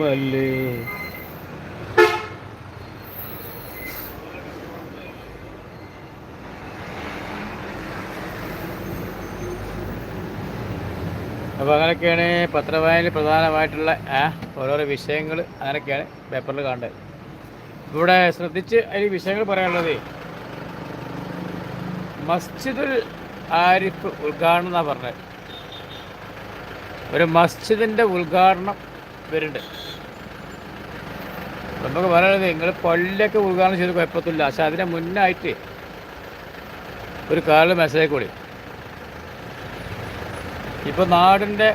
മല്ലേ? അപ്പോൾ അങ്ങനെയൊക്കെയാണ് പത്രവായനയിൽ പ്രധാനമായിട്ടുള്ള ഓരോരോ വിഷയങ്ങൾ അങ്ങനെയൊക്കെയാണ് പേപ്പറിൽ കാണേണ്ടത്. ഇവിടെ ശ്രദ്ധിച്ച് അതിൽ വിഷയങ്ങൾ പറയാനുള്ളത്. മസ്ജിദുൽ ആരിഫ് ഉദ്ഘാടനം എന്നാണ് പറഞ്ഞത്. ഒരു മസ്ജിദിന്റെ ഉദ്ഘാടനം വരുന്നുണ്ട് നമുക്ക് പറയുന്നത് നിങ്ങൾ പള്ളിയൊക്കെ ഉദ്ഘാടനം ചെയ്ത് കുഴപ്പത്തില്ല പക്ഷെ അതിന് മുന്നായിട്ട് ഒരു കാലിൽ മെസ്സേജ് കൂടി. ഇപ്പോൾ നാടിന്റെ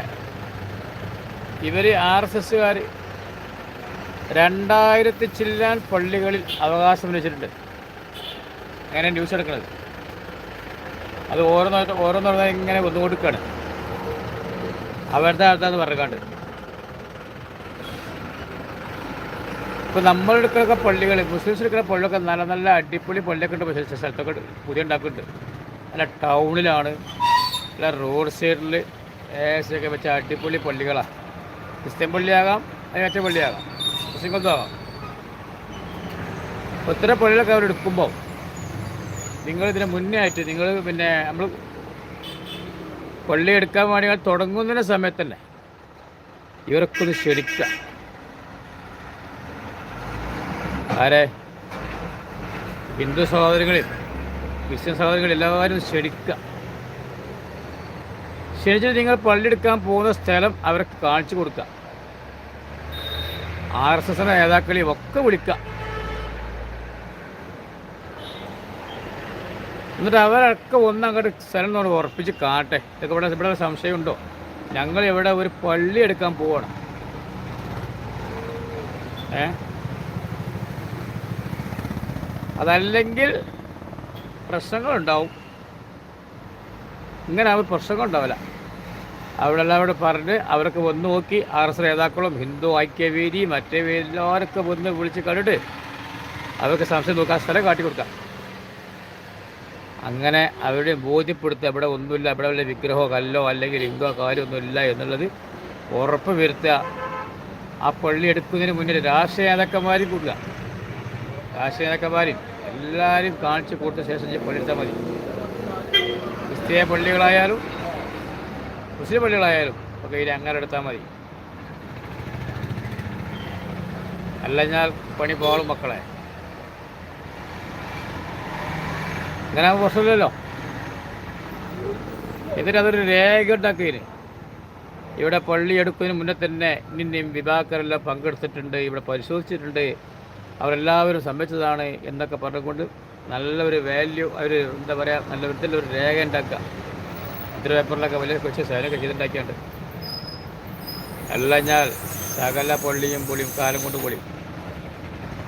ഇവർ ആർ എസ് എസ്സുകാർ രണ്ടായിരത്തി ചില്ലാൻ പള്ളികളിൽ അവകാശം വെച്ചിട്ടുണ്ട് അങ്ങനെ ന്യൂസ് എടുക്കുന്നത്? അത് ഓരോന്നോ ഓരോന്നോരോ ഇങ്ങനെ ഒന്നുകൊടുക്കുകയാണ് അവരുടെ അടുത്താന്ന് പറഞ്ഞാണ്ട് ഇപ്പോൾ നമ്മളെടുക്കുന്ന പള്ളികൾ മുസ്ലിംസ് എടുക്കുന്ന പള്ളിയൊക്കെ നല്ല നല്ല അടിപൊളി പള്ളിയൊക്കെ ഉണ്ട് പക്ഷേ സ്ഥലത്തൊക്കെ. പുതിയ ഉണ്ടാക്കുന്നുണ്ട്. നല്ല ടൗണിലാണ് നല്ല റോഡ് സൈഡിൽ ഏസൊക്കെ വെച്ച അടിപൊളി പള്ളികളാണ് ക്രിസ്ത്യൻ പള്ളിയാകാം അതിന് പള്ളിയാകാം. മുസ്ലിം ആകാം ഒത്തിരി പള്ളികളൊക്കെ നിങ്ങൾ ഇതിന് മുന്നേ ആയിട്ട് നിങ്ങൾ പിന്നെ നമ്മൾ പള്ളി എടുക്കാൻ വേണ്ടി തുടങ്ങുന്നതിന് സമയത്ത് തന്നെ ഇവരൊക്കെ ഒന്ന് ക്ഷണിക്കുക. ആരെ? ഹിന്ദു സഹോദരങ്ങളിൽ ക്രിസ്ത്യൻ സഹോദരങ്ങളിൽ എല്ലാവരും ക്ഷണിക്കുക. ക്ഷണിച്ചിട്ട് നിങ്ങൾ പള്ളിയെടുക്കാൻ പോകുന്ന സ്ഥലം അവർക്ക് കാണിച്ചു കൊടുക്കുക. ആർ എസ് എസ് നേതാക്കളെയും ഒക്കെ വിളിക്കുക. എന്നിട്ട് അവരൊക്കെ ഒന്ന് അങ്ങോട്ട് സ്ഥലം നമ്മൾ ഉറപ്പിച്ച് കാട്ടെ ഇതൊക്കെ ഇവിടെ ഇവിടെ സംശയമുണ്ടോ? ഞങ്ങൾ ഇവിടെ ഒരു പള്ളി എടുക്കാൻ പോവാണ്. ഏ? അതല്ലെങ്കിൽ പ്രശ്നങ്ങളുണ്ടാവും. ഇങ്ങനെ അവർ പ്രശ്നങ്ങളുണ്ടാവില്ല. അവിടെ അവിടെ പറഞ്ഞ് അവരൊക്കെ വന്ന് നോക്കി ആർ എസ് നേതാക്കളും ഹിന്ദു ഐക്യവേദി മറ്റേ എല്ലാവരൊക്കെ വന്ന് വിളിച്ച് കണ്ടിട്ട് അവർക്ക് സംശയം നോക്കാൻ സ്ഥലം കാട്ടി കൊടുക്കാം. അങ്ങനെ അവരെ ബോധ്യപ്പെടുത്തുക ഇവിടെ ഒന്നുമില്ല ഇവിടെ വല്ല വിഗ്രഹമോ കല്ലോ അല്ലെങ്കിൽ ഹിന്ദുവോ കാര്യമൊന്നുമില്ല എന്നുള്ളത് ഉറപ്പ് വരുത്തുക. ആ പള്ളി എടുക്കുന്നതിന് മുന്നിൽ രാഷ്ട്രീയ നേതാക്കന്മാരും കൂടുക. രാഷ്ട്രീയ എല്ലാവരും കാണിച്ചു കൊടുത്ത ശേഷം പള്ളിയെടുത്താൽ മതി. ക്രിസ്തീയ പള്ളികളായാലും മുസ്ലിം പള്ളികളായാലും ഒക്കെ ഇതിൽ അങ്ങനെ എടുത്താൽ മതി. അല്ലഞ്ഞാൽ പണി പോളും മക്കളെ. അങ്ങനെ പ്രശ്നമില്ലല്ലോ. എന്നിട്ട് അതൊരു രേഖ ഉണ്ടാക്കിയതിന് ഇവിടെ പള്ളി എടുക്കുന്നതിന് മുന്നേ തന്നെ ഇനിയും വിഭാഗക്കാരെല്ലാം പങ്കെടുത്തിട്ടുണ്ട് ഇവിടെ പരിശോധിച്ചിട്ടുണ്ട്. അവരെല്ലാവരും സമ്മതിച്ചതാണ് എന്നൊക്കെ പറഞ്ഞുകൊണ്ട് നല്ലൊരു വാല്യൂ അവർ എന്താ പറയുക നല്ല വിധത്തിലൊരു രേഖ ഉണ്ടാക്കുക. ഇത്ര പേപ്പറിലൊക്കെ വലിയ കൊച്ചു സേനയൊക്കെ ചെയ്തുണ്ടാക്കിയുണ്ട് അല്ലഞ്ഞാൽ സകല പൊള്ളിയും പൊളിയും കാലം കൊണ്ട് പൊളിയും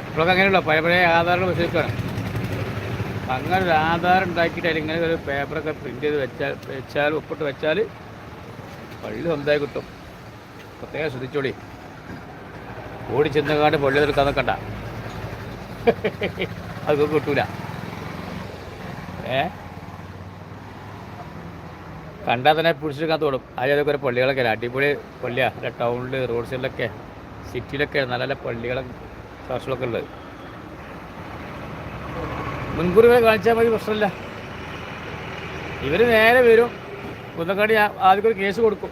ഇപ്പോഴൊക്കെ അങ്ങനെയുള്ള. പഴയ പഴയ ആധാരം വിശ്വസിക്കുകയാണ് അങ്ങനെ ഒരു ആധാരം ഉണ്ടാക്കിയിട്ട് അല്ലെങ്കിൽ ഒരു പേപ്പറൊക്കെ പ്രിന്റ് ചെയ്ത് വെച്ചാൽ വെച്ചാൽ ഒപ്പിട്ട് വെച്ചാൽ പള്ളി സ്വന്തമായി കിട്ടും. പ്രത്യേകം ശ്രദ്ധിച്ചോളി. ഓടി ചെന്നുകാണ്ട് പള്ളി തീർക്കാൻ നിൽക്കണ്ട. അത് കിട്ടൂല. ഏ? കണ്ടാൽ തന്നെ പിടിച്ചെടുക്കാൻ തോന്നും അതിലൊക്കെ ഒരു പള്ളികളൊക്കെ അടിപൊളി പള്ളിയാണ് അല്ല ടൗണിൽ റോഡ് സൈഡിലൊക്കെ സിറ്റിയിലൊക്കെ നല്ല നല്ല പള്ളികളും ചർച്ചുകളൊക്കെ ഉള്ളത്. മുൻകൂർ ഇവരെ കാണിച്ചാൽ മതി പ്രശ്നമില്ല. ഇവർ നേരെ വരും. കുന്നക്കാടി ആദ്യം ഒരു കേസ് കൊടുക്കും.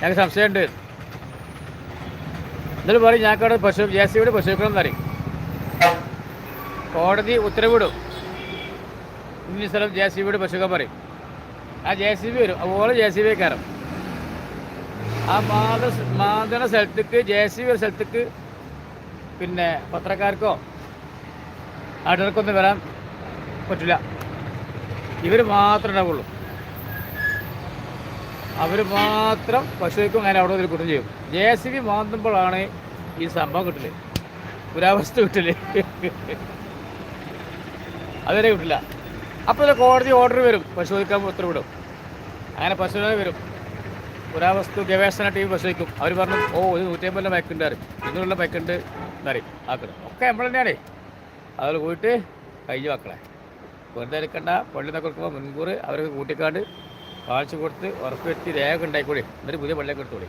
ഞങ്ങൾക്ക് സംശയമുണ്ട്. എന്നിട്ട് പറയും ഞങ്ങൾക്കവിടെ പശു ജെ സി ബിയുടെ പശുക്കളും എന്നറിയും കോടതി ഉത്തരവിടും. ഇന്ന സ്ഥലം ജെ സി ബിയുടെ പശുക്കൾ പറയും. ആ ജെ സി ബി വരും. അതുപോലെ ജെ സി ബി കയറും. ആ മാത മാതണ സ്ഥലത്തേക്ക് ജെ സി ബി സ്ഥലത്തേക്ക് പിന്നെ പത്രക്കാർക്കോ നാട്ടുകാർക്കൊന്നും വരാൻ പറ്റില്ല. ഇവർ മാത്രമേ ഉണ്ടാവുള്ളൂ. അവർ മാത്രം പശുവിക്കും അങ്ങനെ അവിടെ ഒരു കുറ്റം ചെയ്യും. ജെ സി ബി മാന്തുമ്പോഴാണ് ഈ സംഭവം കിട്ടില്ല പുരാവസ്തു കിട്ടില്ല അതുവരെ കിട്ടില്ല. അപ്പോൾ ഇതിൽ കോടതി ഓർഡർ വരും. പരിശോധിക്കാൻ ഉത്തരവിടും. അങ്ങനെ പരിശോധന വരും. പുരാവസ്തു ഗവേഷണ ടീം പരിശോധിക്കും അവർ പറഞ്ഞു ഓ ഒരു നൂറ്റമ്പതിലെ ബൈക്കുണ്ട് അറിയും ഇരുന്നൂറിലെ ബൈക്കുണ്ട് എന്നറിയും ആക്കണം ഒക്കെ നമ്മൾ തന്നെയാണേ. അതിൽ പോയിട്ട് കഴിഞ്ഞു വെക്കണേ വെറുതെ എടുക്കണ്ട പള്ളി നിന്നൊക്കെ കൊടുക്കുമ്പോൾ മുൻകൂർ അവർക്ക് കൂട്ടിക്കാണ്ട് കാണിച്ചു കൊടുത്ത് ഉറപ്പ് വരുത്തി രേഖ ഉണ്ടായിക്കൂടി? എന്നിട്ട് പുതിയ പള്ളിയൊക്കെ എടുത്തോളി.